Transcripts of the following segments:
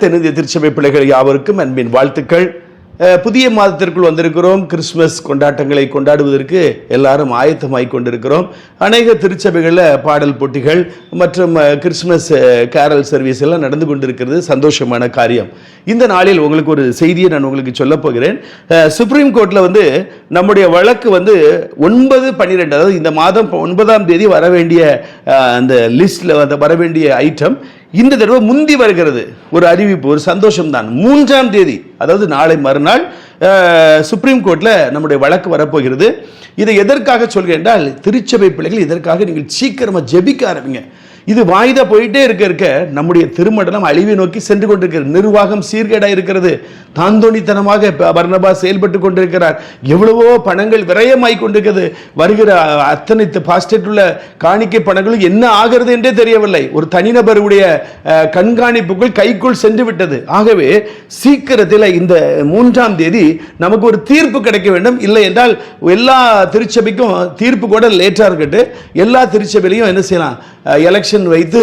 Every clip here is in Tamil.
தென்னிந்திய திருச்சபை பிள்ளைகள் யாவருக்கும் அன்பின் வாழ்த்துக்கள். புதிய மாதத்திற்குள் வந்திருக்கிறோம். கிறிஸ்மஸ் கொண்டாட்டங்களை கொண்டாடுவதற்கு எல்லாரும் ஆயத்தமாய் கொண்டிருக்கிறோம். அநேக திருச்சபைகளில் பாடல் போட்டிகள் மற்றும் கிறிஸ்மஸ் கேரல் சர்வீஸ் எல்லாம் நடந்து கொண்டிருக்கிறது. சந்தோஷமான காரியம். இந்த நாளில் உங்களுக்கு ஒரு செய்தியை நான் உங்களுக்கு சொல்லப் போகிறேன். சுப்ரீம் கோர்ட்டில் வந்து நம்முடைய வழக்கு வந்து ஒன்பது பன்னிரெண்டு அதாவது இந்த மாதம் ஒன்பதாம் தேதி வர வேண்டிய அந்த லிஸ்ட்டில் வந்து வர வேண்டிய ஐட்டம் இந்த தடவை முந்தி வருகிறது ஒரு அறிவிப்பு ஒரு சந்தோஷம் தான் மூன்றாம் தேதி அதாவது நாளை மறுநாள் சுப்ரீம் கோர்ட்டில் நம்முடைய வழக்கு வரப்போகிறது. இதை எதற்காக சொல்கிறேன் என்றால் திருச்சபை பிள்ளைகள் இதற்காக நீங்கள் சீக்கிரமாக ஜெபிக்க ஆரம்பிங்க. இது வாய்தா போயிட்டே இருக்க இருக்க நம்முடைய திருமண்டலம் அழிவை நோக்கி சென்று கொண்டிருக்கிறது நிர்வாகம் சீர்கேடாக இருக்கிறது. தாந்தோணித்தனமாக பர்ணபா செயல்பட்டு கொண்டிருக்கிறார். எவ்வளவோ பணங்கள் விரயமாய் கொண்டிருக்கிறது வருகிற அத்தனை பாஸ்டேட் உள்ள காணிக்கை பணங்களும் என்ன ஆகிறது என்றே தெரியவில்லை. ஒரு தனிநபருடைய அஹ், கண்காணிப்புக்குள் கைக்குள் சென்று விட்டது. ஆகவே சீக்கிரத்தில் இந்த மூன்றாம் தேதி நமக்கு ஒரு தீர்ப்பு கிடைக்க வேண்டும். இல்லை என்றால் எல்லா திருச்சபைக்கும் தீர்ப்பு கூட லேட்டாக இருக்கட்டு. எல்லா திருச்சபையிலையும் என்ன செய்யலாம்? எலெக்ஷன் வைத்து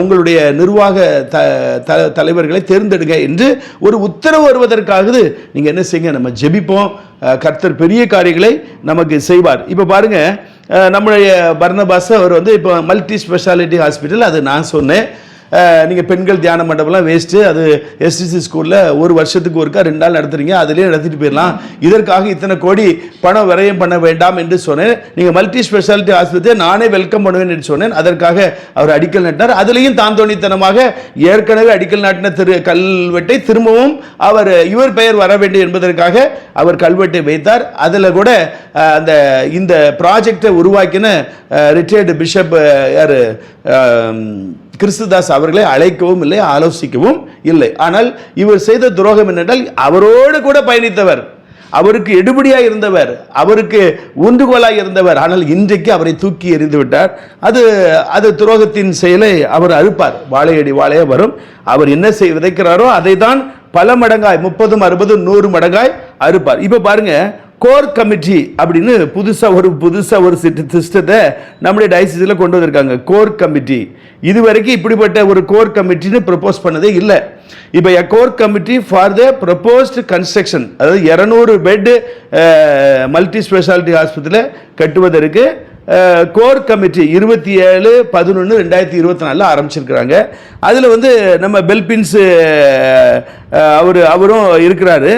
உங்களுடைய நிர்வாக த தலைவர்களை தேர்ந்தெடுங்க என்று ஒரு உத்தரவு வருவதற்காக நீங்கள் என்ன செய்யுங்க நம்ம ஜெபிப்போம். கர்த்தர் பெரிய காரியங்களை நமக்கு செய்வார். இப்போ பாருங்க நம்முடைய பர்ணபாஸ் அவர் வந்து இப்போ மல்டி ஸ்பெஷாலிட்டி ஹாஸ்பிட்டல் அது நான் சொன்னேன். நீங்கள் பெண்கள் தியான மண்டபம்லாம் வேஸ்ட்டு அது எஸ்டிசி ஸ்கூலில் ஒரு வருஷத்துக்கு ஒருக்கா ரெண்டு நாள் நடத்துறீங்க அதிலே நடத்திட்டு போயிடலாம். இதற்காக இத்தனை கோடி பணம் விரயம் பண்ண வேண்டாம் என்று சொன்னேன். நீங்கள் மல்டி ஸ்பெஷாலிட்டி ஆஸ்பத்திரியை நானே வெல்கம் பண்ணுவேன் என்று சொன்னேன். அதற்காக அவர் அடிக்கல் நட்டார் அதுலேயும் தாந்தோணித்தனமாக ஏற்கனவே அடிக்கல் நாட்டின திரு கல்வெட்டை திரும்பவும் அவர் இவர் பெயர் வர வேண்டும் என்பதற்காக அவர் கல்வெட்டை வைத்தார். அதில் கூட அந்த இந்த ப்ராஜெக்டை உருவாக்கின ரிட்டையர்டு பிஷப் யார் கிறிஸ்துதாஸ் அவர்களை அழைக்கவும் இல்லை ஆலோசிக்கவும் இல்லை. ஆனால் இவர் செய்த துரோகம் என்னென்றால் அவரோடு கூட பயணித்தவர். அவருக்கு எடுபடியாக இருந்தவர். அவருக்கு ஊன்றுகோலாக இருந்தவர். ஆனால் இன்றைக்கு அவரை தூக்கி எறிந்து விட்டார். அது அது துரோகத்தின் செயலை அவர் அறுப்பார். வாழையடி வாழைய வரும். அவர் என்ன செய் விதைக்கிறாரோ அதை தான் பல மடங்காய் முப்பதும் அறுபதும் நூறு மடங்காய் அறுப்பார். இப்போ பாருங்கள் கோர் கமிட்டி அப்படின்னு புதுசாக ஒரு புதுசாக ஒரு சிஸ்டத்தை நம்முடைய டைசிஸில் கொண்டு வந்திருக்காங்க. கோர் கமிட்டி இது வரைக்கும் இப்படிப்பட்ட ஒரு கோர் கமிட்டின்னு ப்ரப்போஸ் பண்ணதே இல்லை. இப்போ a core committee for the proposed construction அதாவது இரநூறு பெட்டு மல்டி ஸ்பெஷாலிட்டி ஆஸ்பத்திரியில் கட்டுவதற்கு கோர் கமிட்டி இருபத்தி ஏழு பதினொன்று ரெண்டாயிரத்தி இருபத்தி நாலில் ஆரம்பிச்சிருக்கிறாங்க. அதில் வந்து நம்ம பெல்பின்ஸு அவர் அவரும் இருக்கிறாரு.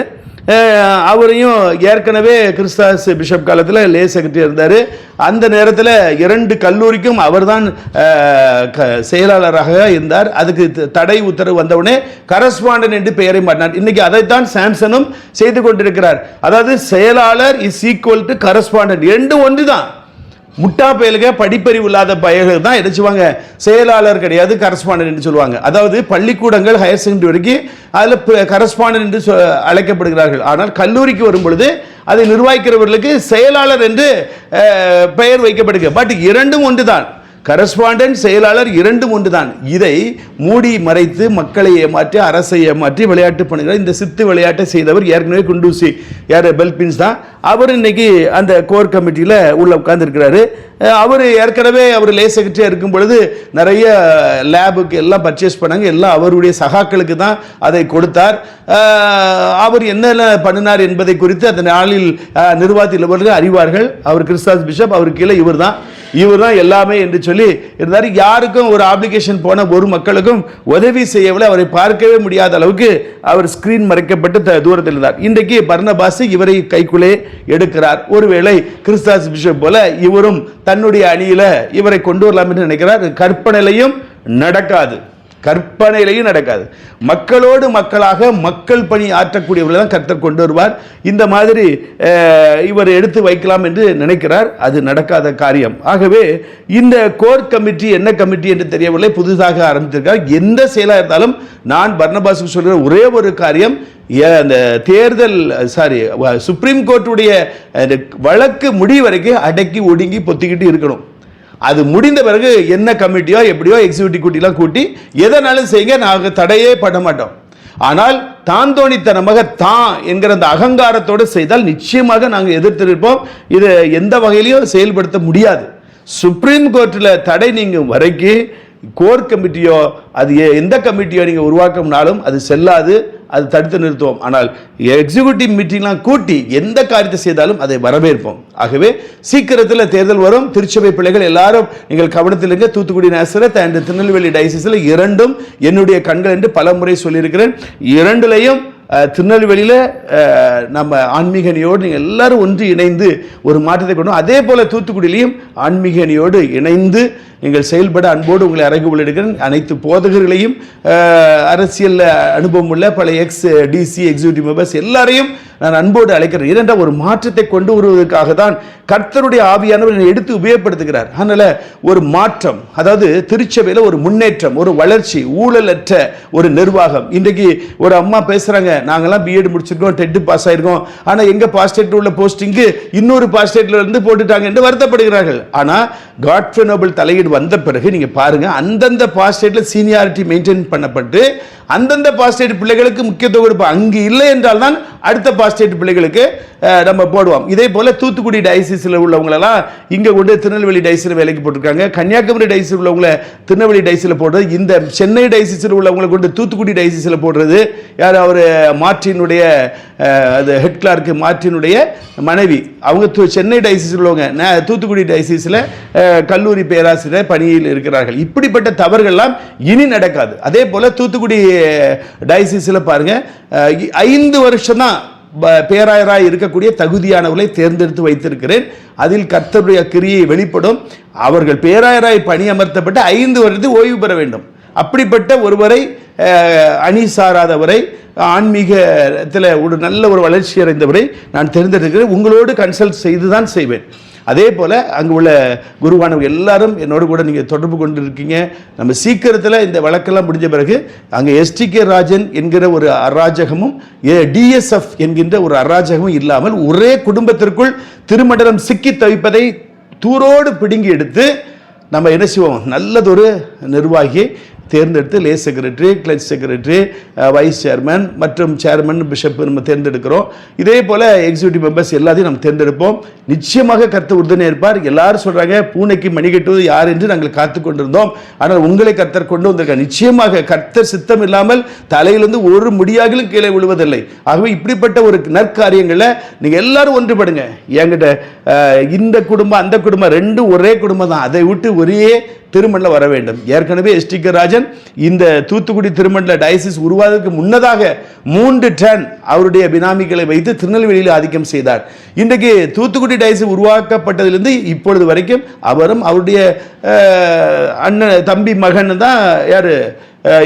அவரையும் ஏற்கனவே கிறிஸ்தாஸ் பிஷப் காலத்தில் லே செக்ரட்டரி இருந்தார். அந்த நேரத்தில் இரண்டு கல்லூரிக்கும் அவர்தான் க- செயலாளராக இருந்தார். அதுக்கு த- தடை உத்தரவு வந்தவுடனே கரஸ்பாண்டன் என்று பெயரை மாட்டினார் இன்னைக்கு அதைத்தான் சாம்சனும் செய்து கொண்டிருக்கிறார். அதாவது செயலாளர் இஸ் ஈக்குவல் டு கரஸ்பாண்டன் ரெண்டு ஒன்று தான் முட்டா பயலுக படிப்பறிவு இல்லாத பயல்கள் தான் என்ன செய்வாங்க? செயலாளர் கிடையாது கரஸ்பாண்டன்ட் என்று சொல்லுவாங்க. அதாவது பள்ளிக்கூடங்கள் ஹையர் செகண்டரி வரைக்கும் அதில் கரஸ்பாண்டன்ட் என்று சொ- அழைக்கப்படுகிறார்கள். ஆனால் கல்லூரிக்கு வரும் பொழுது அதை நிர்வகிக்கிறவர்களுக்கு செயலாளர் என்று பெயர் வைக்கப்படுகிறது. பட் இரண்டும் ஒன்று தான் கரஸ்பாண்டன்ட் செயலாளர் இரண்டும் ஒன்றுதான் இதை மூடி மறைத்து மக்களை ஏமாற்றி அரசை ஏமாற்றி விளையாட்டு பண்ணுகிறார் இந்த சித்து விளையாட்டை செய்தவர் ஏற்கனவே குண்டூசி யார்? பெல்பின்ஸ் தான். அவர் இன்னைக்கு அந்த கோர் கமிட்டியில் உள்ள உட்காந்துருக்கிறாரு அவர் ஏற்கனவே அவர் லே செக்ரட்டரியாக இருக்கும் பொழுது நிறைய லேபுக்கு எல்லாம் பர்ச்சேஸ் பண்ணாங்க. எல்லாம் அவருடைய சகாக்களுக்கு தான் அதை கொடுத்தார். அவர் என்னென்ன பண்ணினார் என்பதை குறித்து அந்த நாளில் அஹ், நிர்வாகத்தில் அறிவார்கள். அவர் கிறிஸ்தாஸ் பிஷப் அவருக்கு கீழே இவர் தான் இவர் தான் எல்லாமே என்று சொல்லி இருந்தார். யாருக்கும் ஒரு ஆப்ளிகேஷன் போன ஒரு மக்களுக்கும் உதவி செய்யவில்லை. அவரை பார்க்கவே முடியாத அளவுக்கு அவர் ஸ்கிரீன் மறைக்கப்பட்டு த- தூரத்தில் இருந்தார். இன்றைக்கு பர்னபாஸ் இவரை கைக்குள்ளே எடுக்கிறார். ஒருவேளை கிறிஸ்தாஸ் பிஷப் போல இவரும் தன்னுடைய அணியில இவரை கொண்டு வரலாம் என்று நினைக்கிறார். கற்பனையிலையும் நடக்காது. கற்பனையிலையும் நடக்காது. மக்களோடு மக்களாக மக்கள் பணி ஆற்றக்கூடியவர்களை தான் கர்த்தர் கொண்டு வருவார். இந்த மாதிரி இவர் எடுத்து வைக்கலாம் என்று நினைக்கிறார். அது நடக்காத காரியம். ஆகவே இந்த கோர் கமிட்டி என்ன கமிட்டி என்று தெரியவில்லை. புதுசாக ஆரம்பித்திருக்கார் எந்த செயலாக இருந்தாலும் நான் பர்ணபாசுக்கு சொல்கிற ஒரே ஒரு காரியம் ஏ- அந்த தேர்தல் சாரி சுப்ரீம் கோர்ட்டுடைய அந்த வழக்கு முடிவு வரைக்கும் அடக்கி ஒடுங்கி பொத்திக்கிட்டு இருக்கணும். அது முடிந்த பிறகு என்ன கமிட்டியோ எப்படியோ எக்ஸிக்யூட்டிவ் கூட்டிலாம் கூட்டி எதனாலும் செய்யுங்க நாங்கள் தடையே பட மாட்டோம். ஆனால் தான் தோணித்தனமாக தான் என்கிற அந்த அகங்காரத்தோடு செய்தால் நிச்சயமாக நாங்கள் எதிர்த்திருப்போம். இதை எந்த வகையிலையும் செயல்படுத்த முடியாது. சுப்ரீம் கோர்ட்டில் தடை நீங்கள் வரைக்கும் கோர் கமிட்டியோ அது எந்த கமிட்டியோ நீங்கள் உருவாக்கம்னாலும் அது செல்லாது. அது தடுத்து நிறுத்துவோம். ஆனால் எக்ஸிக்யூட்டிவ் மீட்டிங்லாம் கூட்டி எந்த காரியத்தை செய்தாலும் அதை வரவேற்போம். ஆகவே சீக்கிரத்தில் தேர்தல் வரும். திருச்சபை பிள்ளைகள் எல்லாரும் நீங்கள் கவனத்தில் இருங்க. தூத்துக்குடி நேசரத் அண்ட் திருநெல்வேலி டைசிஸில் இரண்டும் என்னுடைய கண்கள் என்று பல முறை சொல்லியிருக்கிறேன். இரண்டுலையும் திருநெல்வேலியில் நம்ம ஆன்மீக அணியோடு நீங்கள் எல்லாரும் ஒன்று இணைந்து ஒரு மாற்றத்தை கொண்டு அதே போல் தூத்துக்குடியிலையும் ஆன்மீக அணியோடு இணைந்து நீங்கள் செயல்பட அன்போடு உங்களை அறைகு உள்ளிடுகிறேன். அனைத்து போதகர்களையும் அரசியலில் அரசியல் அனுபவம் உள்ள பல எக்ஸ் டிசி எக்ஸிக்யூட்டிவ் மெம்பர்ஸ் எல்லாரையும் நான் அன்போடு அழைக்கிறேன். ஏனென்றால் ஒரு மாற்றத்தை கொண்டு வருவதற்காக தான் கர்த்தருடைய ஆவியானவர் என்னை எடுத்து உபயோகப்படுத்துகிறார். அதனால் ஒரு மாற்றம் அதாவது திருச்சபையில் ஒரு முன்னேற்றம் ஒரு வளர்ச்சி ஊழலற்ற ஒரு நிர்வாகம். இன்றைக்கு ஒரு அம்மா பேசுகிறாங்க நாங்கெல்லாம் பிஎட் முடிச்சிருக்கோம் டெட்டு பாஸ் ஆயிருக்கோம். ஆனால் எங்கள் பாஸ்டேட்டில் உள்ள போஸ்டிங்கு இன்னொரு பாஸ்டேட்டில் இருந்து போட்டுட்டாங்க என்று வருத்தப்படுகிறார்கள். ஆனால் காட்ஃபெனோபிள் தலையீடு வந்த பிறகு நீங்கள் பாருங்கள் அந்தந்த பாஸ்டேட்டில் சீனியாரிட்டி மெயின்டைன் பண்ணப்பட்டு அந்தந்த பாஸ்டேட் பிள்ளைகளுக்கு முக்கியத்துவம் கொடுப்போம் அங்கு இல்லை என்றால் தான் அடுத்த பாஸ்டேட் பிள்ளைகளுக்கு நம்ம போடுவோம். இதே போல தூத்துக்குடி டைசிஸில் உள்ளவங்களெல்லாம் இங்கே கொண்டு திருநெல்வேலி டைஸில் வேலைக்கு போட்டிருக்காங்க. கன்னியாகுமரி டைஸில் உள்ளவங்கள திருநெல்வேலி டைஸில் போடுறது இந்த சென்னை டைசிஸில் உள்ளவங்களை கொண்டு தூத்துக்குடி டைசிஸில் போடுறது யார் அவர் மாற்றினுடைய அது ஹெட் கிளார்க்கு மாற்றினுடைய மனைவி. அவங்க சென்னை டைசிஸில் உள்ளவங்க தூத்துக்குடி டைசிஸில் கல்லூரி பேராசிரியர் பணியில் இருக்கிறார்கள். இப்படிப்பட்ட தவறுகள்லாம் இனி நடக்காது. அதே போல தூத்துக்குடி டைசிஸில் பாருங்க ஐந்து வருஷம் தான் பேராயராக இருக்கக்கூடிய தகுதியானவர்களை தேர்ந்தெடுத்து வைத்திருக்கிறேன். அதில் கர்த்தருடைய கிரியை வெளிப்படும். அவர்கள் பேராயராய் பணியமர்த்தப்பட்டு ஐந்து வருடத்தில் ஓய்வு பெற வேண்டும். அப்படிப்பட்ட ஒருவரை அணி சாராதவரை ஆன்மீகத்தில் ஒரு நல்ல ஒரு வளர்ச்சி அடைந்தவரை நான் தெரிந்தெடுக்கிறேன். உங்களோடு கன்சல்ட் செய்து தான் செய்வேன். அதே போல் அங்கே உள்ள குருவானவங்க எல்லாரும் என்னோடு கூட நீங்கள் தொடர்பு கொண்டு இருக்கீங்க நம்ம சீக்கிரத்தில் இந்த வழக்கெல்லாம் முடிஞ்ச பிறகு அங்கே எஸ்டிகே ராஜன் என்கிற ஒரு அராஜகமும் டிஎஸ்எஃப் என்கின்ற ஒரு அராஜகமும் இல்லாமல் ஒரே குடும்பத்திற்குள் திருமண்டலம் சிக்கி தவிப்பதை தூரோடு பிடுங்கி எடுத்து நம்ம என்ன செய்வோம்? நல்லதொரு நிர்வாகியை தேர்ந்தெடுத்து lay secretary clergy secretary vice chairman மற்றும் சேர்மன் பிஷப் நம்ம தேர்ந்தெடுக்கிறோம். இதே போல் எக்ஸிக்யூட்டிவ் மெம்பர்ஸ் எல்லாத்தையும் நம்ம தேர்ந்தெடுப்போம். நிச்சயமாக கர்த்தர் உறுதுணை இருப்பார். எல்லாரும் சொல்கிறாங்க பூனைக்கு மணி கட்டுவது யார் என்று நாங்கள் காத்து கொண்டிருந்தோம். ஆனால் உங்களை கர்த்தர் கொண்டு வந்திருக்கார் நிச்சயமாக கர்த்தர் சித்தம் இல்லாமல் தலையிலிருந்து ஒரு முடியாகிலும் கீழே விழுவதில்லை. ஆகவே இப்படிப்பட்ட ஒரு நற்காரியங்களை நீங்கள் எல்லாரும் ஒன்றுபடுங்க. என்கிட்ட uh, இந்த குடும்பம் அந்த குடும்பம் ரெண்டும் ஒரே குடும்பம் தான் அதை விட்டு ஒரே திருமணில் வர வேண்டும். ஏற்கனவே டி. ராஜன் இந்த தூத்துக்குடி திருமண்டல டயசிஸ் உருவாததுக்கு முன்னதாக மூன்று டன் அவருடைய பினாமிகளை வைத்து திருநெல்வேலியில் ஆதிக்கம் செய்தார். இன்றைக்கு தூத்துக்குடி டயசிஸ் உருவாக்கப்பட்டதிலிருந்து இப்பொழுது வரைக்கும் அவரும் அவருடைய அண்ணன் தம்பி மகன் தான் யார்?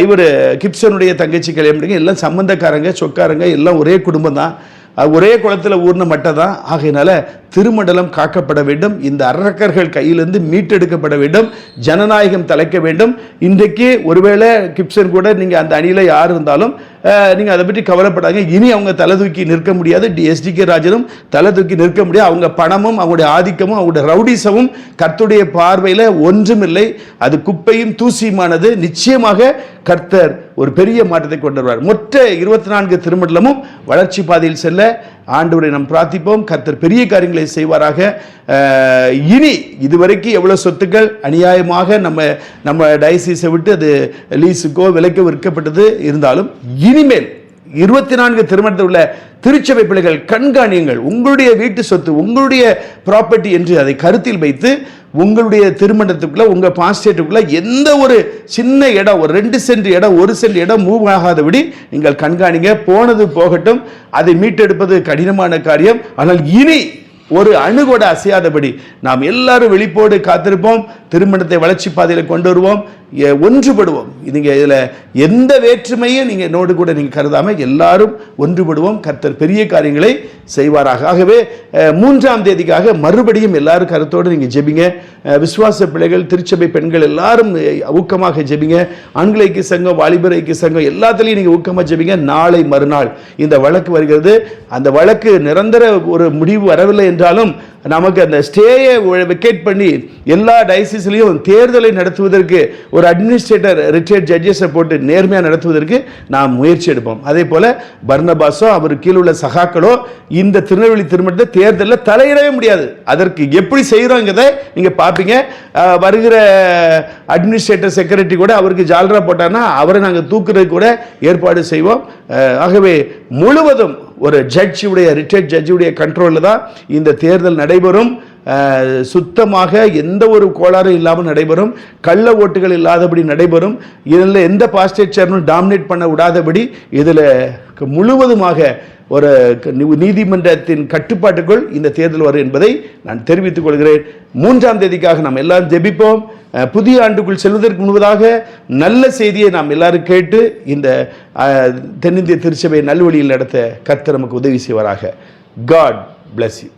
இவர் கிப்சனுடைய தங்கச்சி கல்யாணம் எல்லாம் சம்பந்தக்காரங்க சொக்காரங்க எல்லாம் ஒரே குடும்பம் தான். ஒரே குளத்தில் ஊர்ன மட்டும் தான் ஆகையினால திருமண்டலம் காக்கப்பட வேண்டும். இந்த அரக்கர்கள் கையிலிருந்து மீட்டெடுக்கப்பட வேண்டும். ஜனநாயகம் தலைக்க வேண்டும். இன்றைக்கு ஒருவேளை கிப்சன் கூட நீங்கள் அந்த அணியில் யார் இருந்தாலும் நீங்கள் அதை பற்றி கவலைப்படாங்க இனி அவங்க தலை தூக்கி நிற்க முடியாது. எஸ்டிகே ராஜனும் தலை தூக்கி நிற்க முடியாது. அவங்க பணமும் அவங்களுடைய ஆதிக்கமும் அவங்களுடைய ரவுடிசமும் கர்த்துடைய பார்வையில் ஒன்றுமில்லை. அது குப்பையும் தூசியுமானது. நிச்சயமாக கர்த்தர் ஒரு பெரிய மாற்றத்தை கொண்டு வருவார். மொத்த இருபத்தி நான்கு திருமண்டலமும் வளர்ச்சி பாதையில் செல்ல ஆண்டவரை நாம் பிரார்த்திப்போம். கர்த்தர் பெரிய காரியங்களை செய்வாராக. இனி இதுவரைக்கும் எவ்வளோ சொத்துக்கள் அநியாயமாக நம்ம நம்ம டயசிஸை விட்டு அது லீஸுக்கோ விலைக்கோ விற்கப்பட்டது இருந்தாலும் இனிமேல் இருபத்தி நான்கு திருமணத்தில் உள்ள திருச்சபை பிள்ளைகள் கண்காணியங்கள். உங்களுடைய வீட்டு சொத்து உங்களுடைய ப்ராப்பர்ட்டி என்று அதை கருத்தில் வைத்து உங்களுடைய திருமணத்துக்குள்ள உங்க பாஸ்டேட்டுக்குள்ள எந்த ஒரு சின்ன இடம் ஒரு ரெண்டு சென்ட் இடம் ஒரு சென்ட் இடம் மூவ் ஆகாதபடி நீங்கள் கண்காணிங்க. போனது போகட்டும் அதை மீட்டெடுப்பது கடினமான காரியம். ஆனால் இனி ஒரு அணுகோட அசையாதபடி நாம் எல்லாரும் வெளிப்போடு காத்திருப்போம். திருமணத்தை வளர்ச்சி பாதையில் கொண்டு வருவோம். ஒன்றுபடுவோம். நீங்க இதுல எந்த வேற்றுமையும் நீங்கள் என்னோடு கூட நீங்கள் கருதாமல் எல்லாரும் ஒன்றுபடுவோம். கர்த்தர் பெரிய காரியங்களை செய்வாராக. ஆகவே மூன்றாம் தேதிக்காக மறுபடியும் எல்லாரும் கருத்தோடு நீங்க ஜெபிங்க. விசுவாச பிள்ளைகள் திருச்சபை பெண்கள் எல்லாரும் ஊக்கமாக ஜெபிங்க. ஆண்கள் ஐக்கிய சங்கம் வாலிபர் ஐக்கிய சங்கம் எல்லாத்துலேயும் நீங்க ஊக்கமாக ஜெபிங்க. நாளை மறுநாள் இந்த வழக்கு வருகிறது. அந்த வழக்கு நிரந்தர ஒரு முடிவு வரவில்லை என்றாலும் நமக்கு அந்த ஸ்டேயை வெக்கேட் பண்ணி எல்லா டைசிஸ்லேயும் தேர்தலை நடத்துவதற்கு ஒரு ஒரு அட்மினிஸ்ட்ரேட்டர் ரிட்டையர்ட் ஜட்ஜஸை போட்டு நேர்மையாக நடத்துவதற்கு நாம் முயற்சி எடுப்போம். அதே போல பர்னபாஸோ அவர் கீழே உள்ள சகாக்களோ இந்த திருநெல்வேலி திருமணத்தை தேர்தலில் தலையிடவே முடியாது. அதற்கு எப்படி செய்கிறோங்கிறத நீங்கள் பார்ப்பீங்க வருகிற அட்மினிஸ்ட்ரேட்டர் செக்ரட்டரி கூட அவருக்கு ஜால்ரா போட்டார்னா அவரை நாங்கள் தூக்குறது கூட ஏற்பாடு செய்வோம். ஆகவே முழுவதும் ஒரு ஜட்ஜுடைய ரிட்டையர்ட் ஜட்ஜுடைய கண்ட்ரோலில் தான் இந்த தேர்தல் நடைபெறும். சுத்தமாக எந்த ஒரு கோளாறும் இல்லாமல் நடைபெறும். கள்ள ஓட்டுகள் இல்லாதபடி நடைபெறும். இதில் எந்த பாஸ்டேச்சர்னும் டாமினேட் பண்ண விடாதபடி இதில் முழுவதுமாக ஒரு நீதிமன்றத்தின் கட்டுப்பாட்டுக்குள் இந்த தேர்தல் வரும் என்பதை நான் தெரிவித்துக் கொள்கிறேன். மூன்றாம் தேதிக்காக நாம் எல்லாரும் ஜெபிப்போம். புதிய ஆண்டுக்குள் செல்வதற்கு முன்பதாக நல்ல செய்தியை நாம் எல்லாரும் கேட்டு இந்த தென்னிந்திய திருச்சபை நல்வழியில் நடத்த கர்த்தர் நமக்கு உதவி செய்வாராக. God bless you